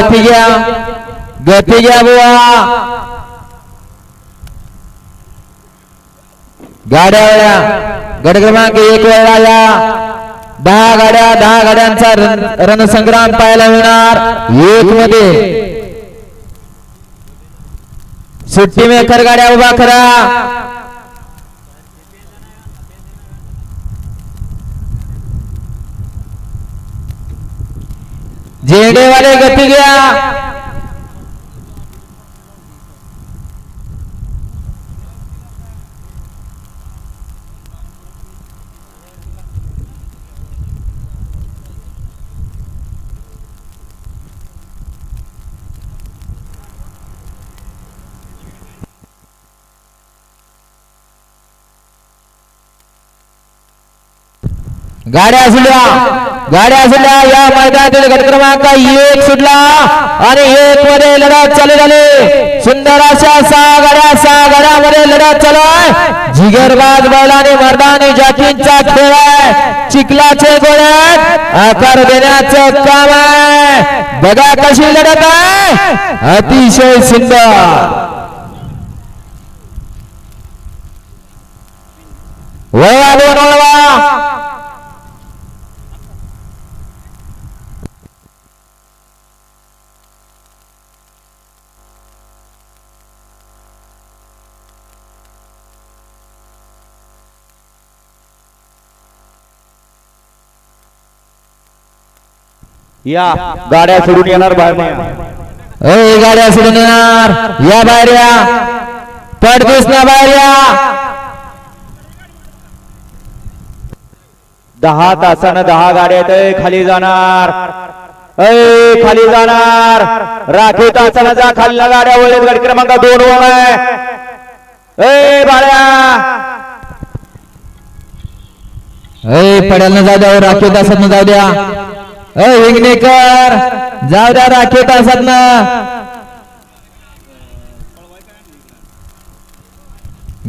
गती घ्या गती घ्या बुवा गाड्या गट क्रमांक एक वेळा या दहा गाड्या, दहा गाड्यांचा रण- रणसंग्राम पाहायला मिळणार. एक मध्ये. सुट्टी मेकर गाड्या उभा करा. झेंडेवाले गती घ्या. गाड्या सुटल्या गाड्या सुटल्या या मैदानातील गट क्रमांक एक सुटला आणि एक मध्ये लढत चालू झाली. सुंदर अशा सहा गाड्या सहा गाड्यामध्ये लढत चालू आहे. जिगरबाज बैलाने मर्दाने जातींचा खेळ आहे. चिखलाचे गोळ्यात आकार देण्याचं काम आहे. बघा कशी लढत आहे. अतिशय सुंदर. वळवा दोन वळवा. या. गाड्या सोडून येणार बाहेर गाड्या सोडून येणार. या बाहेर या. पडतीस ना बाहेर या. दहा तासानं दहा गाड्या आहेत खाली जाणार. ऐ खाली जाणार. राखीव तासानं जा खालीला गाड्या. वळत गाडी क्रमांक दोन वर आहे. ए बाळ्या. ए पड्याला जाऊ द्या. राखीव तासात जाऊ द्या. ए विघ्नेकर जाऊ द्या राखेत असत ना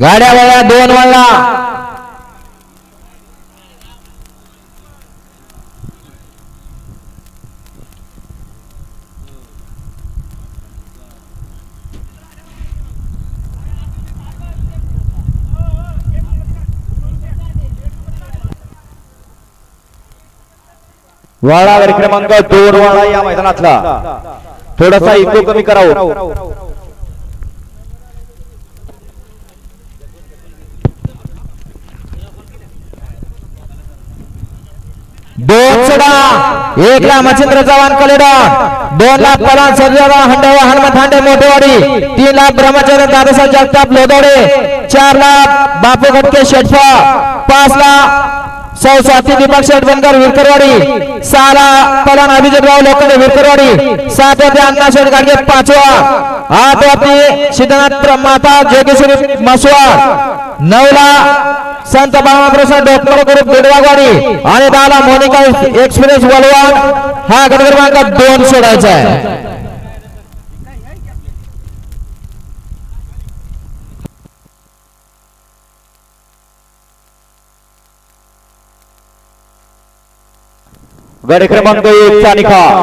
गाड्या वळ्या दोन वळला वाडावर क्रमांक दोन वाडा या मैदानातला. थोडासा इको कमी करावं. दोन सोडा. एक ला मच्छिंद्र चव्हाण कलेडा. दोन लाख पलान सर्जेवा हंडेवा हनुमंत हांडे मोठेवाडी तीन लाख ब्रह्मचर्य दादासाहेब जगताप लोदोडे. चार लाख बापू घटके शेटफा. पाच लाख सौ स्वाती दीपक शेठ बनकर विरकरवाडी. साला लाख पलान अभिजित लोखंडे विरकरवाडी. सात होते अण्णा शेठ गाडगे पाचवा. आठ होते सिद्धनाथ माता जोगेश्वरी मसुआ. नवला लाख संत बाळाप्रसाद डोकमर ग्रुप बेडवागवाडी आणि दहाला मोनिका एक्सप्रेस वलवाड हा गट क्रमांक दोन सोडायचा आहे. गड क्रमांक एक चा निकाल.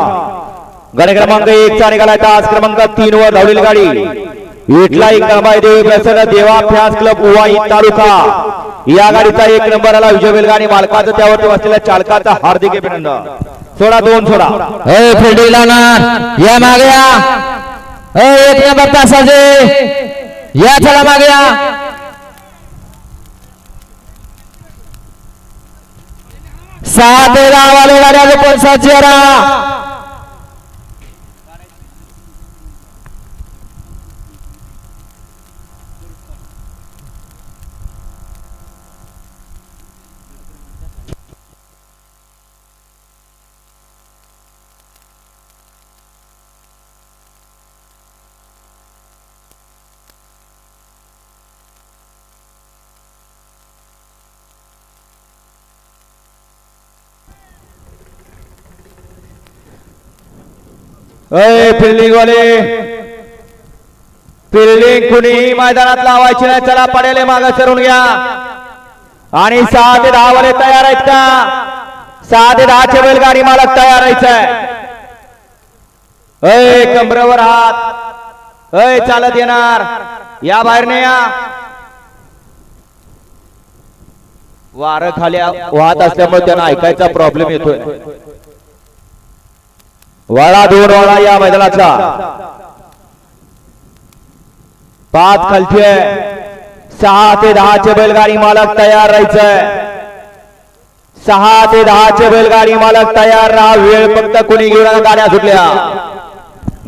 गड क्रमांक एक चा निकाल आहे. तास क्रमांक तीन वर धावलेली गाडी. इटला एक नंबर देवी प्रसन्न देवा फॅन्स क्लब उवाई तालुका. या गाडीचा एक नंबर आला विजय बेलगाडी मालकाचं त्यावरती बसलेल्या चालकाचा हार्दिक अभिनंदन. सोडा दोन सोडा हे फिल्डिंग लावणार या मागे या. एक नंबर तासाचे. या चला मागे या. सहा ते दहा वाले गाड्या अय फिल्डिंग वाले फिल्डिंग कुणीही मैदानात लावायची नाही चला पडेल माग सरून घ्या. आणि सहा ते दहा वाले तयार आहेत का? सहा ते दहाचे बैलगाडी मालक तयार आहे अय कमरेवर हात. अय चालत येणार. या बाहेर नाही या. वार खाली वाहत असल्यामुळे त्यांना ऐकायचा प्रॉब्लेम येतोय. वाळा दोन वाळा या मैदानातला. पाच खालची. आहे सहा ते दहाचे बैलगाडी मालक तयार राहायचंय. सहा ते दहाचे बैलगाडी मालक तयार राहा. वेळ फक्त कुणी घेऊन गाड्या सुटल्या.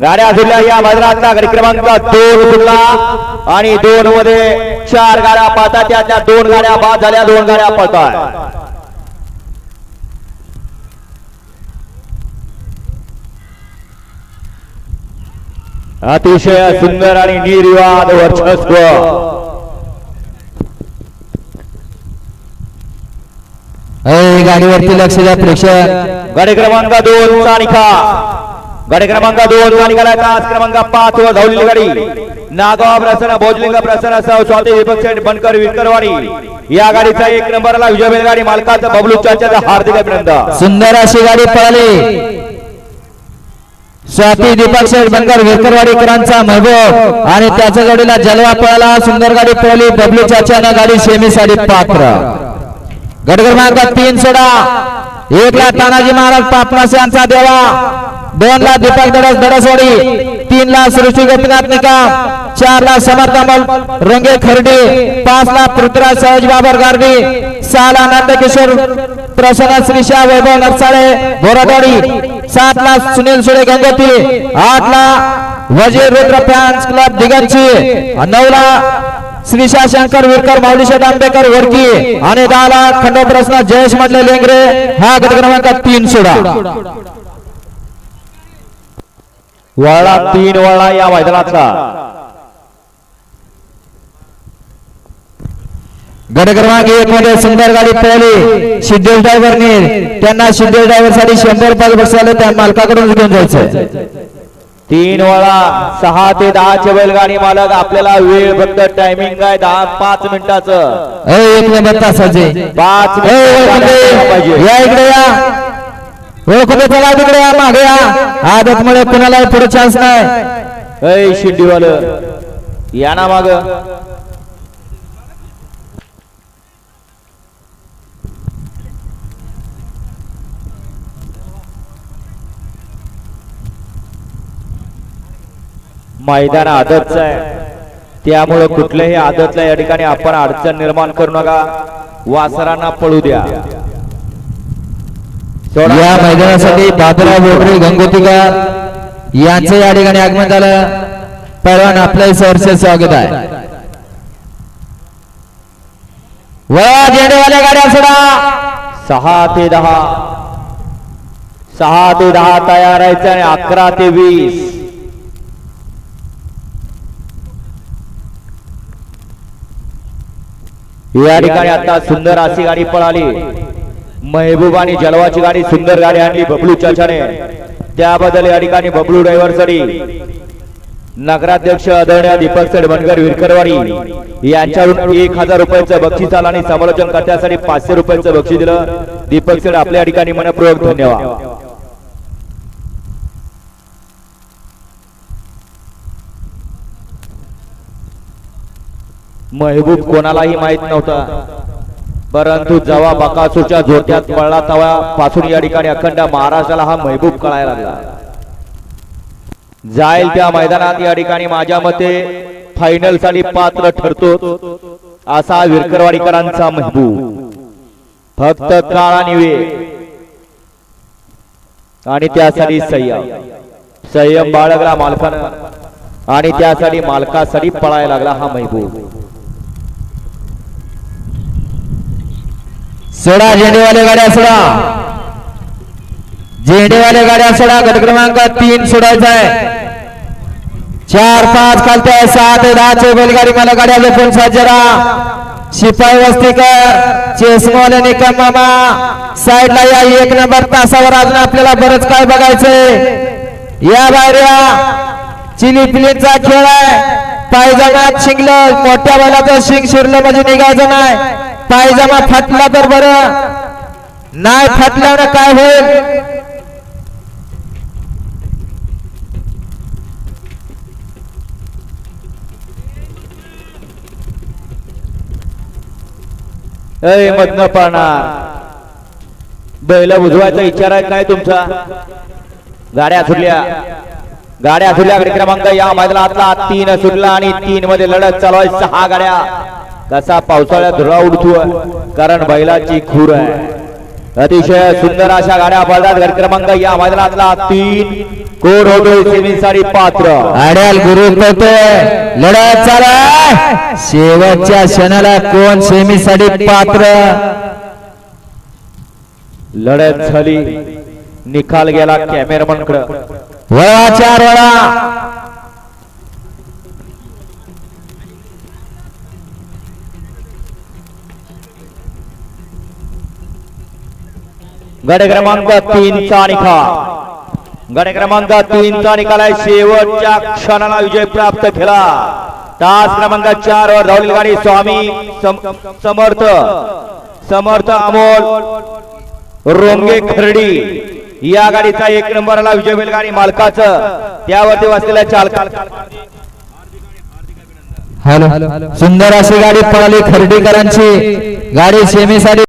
गाड्या सुटल्या या मैदानातला गाडी क्रमांक दोन सुटला आणि दोन मध्ये चार गाड्या पाहतात त्यातल्या दोन गाड्या बाद झाल्या दोन गाड्या पाहतात अतिशय सुंदर आणि निर्वाद वर्चस्व. गाडीवरती लक्ष द्या प्रेक्षक. गाडी क्रमांक दोन चा गाडी क्रमांक दोन चा निघाला तास क्रमांक पाच वर धावलेली गाडी. नागाव प्रसन्न भोजलिंग प्रसन्न सह स्वाती शेठ बनकर विकरवाडी. या गाडीचा एक नंबरला विजय बैलगाडी मालकाचा बबलू चाच्याचा हार्दिक अभिनंदन. सुंदर अशी गाडी पळाली. स्वाती दीपक शेठ बनकर विरकरवाडीकरांचा महबूब आणि त्याच्या जोडीला जलवा पळाला सुंदर गाडी पळाली बबलू चाच्यानं गाडी सेमीसाठी पात्र. गट क्रमांक तीन सोडा. एक ला तानाजी महाराज पापनास यांचा देवा. दोन ला दीपक दडस दडसवाडी तीन ला सृष्टी गोपीनाथ निकाम चार ला समर्थ अमल रंगे खर्डे पाच ला पृथ्वीराज सहज बाबर गार्डी सहा ला नंदकिशोर प्रसन्न श्रीशा वैभव नरसाळे बोराडवाडी सात ला सुनील सुळे गंगोती आठ ला वजीर रुद्र फॅन्स क्लब दिगंची नऊ ला श्रीशा शंकर विरकर माऊलीशेठ आंबेकर वरकी आणि दहा ला खंडोप्रसन्न जयेश मधले लेंगरे हा गट क्रमांक तीन सोडा. वळा तीन वळा या मैदानातला गट क्रमांक एक मध्ये सुंदर गाडी पळवली सिद्धेश ड्रायव्हरने त्यांना सिद्धेश ड्रायव्हरसाठी शंभर रुपये बसवले त्या मालकाकडून घेऊन जायचं तीन वळा सहा ते दहाचे बैलगाडी मालक. आपल्याला वेळ फक्त टायमिंग आहे दहा पाच मिनिटाचं. एक नंबर तासाचे. पाच. पाहिजे. या इकडे या. ओळखून चला तिकडे या मागे या? आदत मुळे कुणाला पुढे चान्स नाही. अय शिड्डीवाल. या ना माग. मैदान आदतच आहे. त्यामुळं कुठल्याही आदतला या ठिकाणी आपण अडचण निर्माण करू नका. वासरांना पळू द्या. या मैदानासाठी बाबुराव बोबरे गंगोतीकर यांचं या ठिकाणी आगमन झालं. परवान आपलं सहर्ष स्वागत आहे. वळा झेंडेवाल्या गाड्या सोडा. सहा ते दहा. सहा ते दहा तयार राहायचं आणि अकरा ते वीस. या ठिकाणी आता सुंदर अशी गाडी पळाली. महबूब आणि जलवाची गाडी सुंदर गाडी आणली बबलू चाचाने. त्याबद्दल या ठिकाणी बबलू ड्रायव्हरसाठी नगराध्यक्ष आदरणीय दीपक सेठ बनकर विरकरवाडी यांच्याकडून एक हजार रुपयाचं बक्षीस आलं आणि समालोचन करण्यासाठी पाचशे रुपयाचं बक्षीस दिलं. दीपक सेठ आपल्या ठिकाणी मनपूर्वक धन्यवाद. महबूब कोणालाही माहीत नव्हता. परंतु जेव्हा बकासूरच्या जोत्यात पडला तेव्हा पासून या ठिकाणी अखंड महाराष्ट्राला हा महबूब कळायला लागला. जाईल त्या मैदानात या ठिकाणी माझ्या मते फायनलसाठी पात्र ठरतो असा विरकरवाडीकरांचा महबूब. फक्त काळा निवे. आणि त्यासाठी संयम संयम बाळगला मालकानं. आणि त्यासाठी मालकासाठी पळायला लागला हा महबूब. सोडा झेंडेवाल्या गाड्या सोडा. झेंडेवाल्या गाड्या सोडा गट क्रमांक तीन सोडायचा आहे. चार पाच खालते सात दहा चे बैलगाडी मला गाड्या जपून साजरा. शिपाई वस्तीकर चेसमोल निकम मामा साईडला या एक नंबर तासावर अजून आपल्याला बरंच काय बघायचंय. या बाहेर या. चिली पिलीचा खेळ आहे. पायजमात शिंगलं मोठ्या बैलाचं शिंग शिरलं म्हणजे निघायचं नाही. पायजमा फाटला तर बर. नाही फाटल्यावर काय होईल? मधन पाहणार बैल बुजवायचा विचार आहे काय तुमचा? गाड्या सुटल्या. गाड्या सुटल्या क्रमांक या मैदानातला तीन सुटला आणि तीन मध्ये लढत चालवायची सहा गाड्या. कसा पावसाळ्यात धुरा उडतो कारण बैलाची खूर आहे. अतिशय सुंदर अशा गाड्या पळतात. गडी क्रमांक या मैदानातला तीन. कोण होतोय? सेमीसाठी पात्र. आड्याल गुरु लढत चालू. शेवटच्या क्षणाला कोण सेमीसाठी पात्र? लढत झाली. निकाल गेला कॅमेरामनकडे वळा चार वळा. गड क्रमांक तीनचा निकाल गड क्रमांक तीनचा निकाल आहे शेवटच्या क्षणाला विजय प्राप्त केला. तास क्रमांक चार वर धावलेली गाडी स्वामी सम- समर्थ. समर्थ अमोल रोंगे खर्डी. या गाडीचा एक नंबरला विजय बैलगाडी मालकाचं. त्यावरती बसलेल्या चालका हॅलो. सुंदर अशी गाडी पळाली खर्डीकरांची. गाडी सेमीसाठी